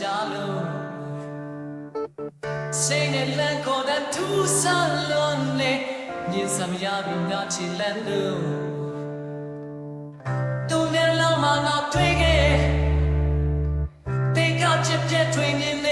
ကြားလို့စိတ်နဲ့လမ်းခေါ်တဲ့သူဆလုံးနဲ့ညင်စမရပြီးနာချင်လန်းလို့သူနဲ့လောင်းမှငါတွေ့ခဲ့တေကချစ်ပြည့်ထွေးနေ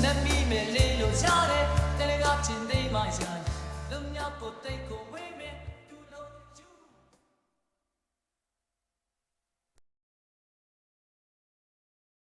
Let me me little jare, telega chin dei mai jare. Lumia potei con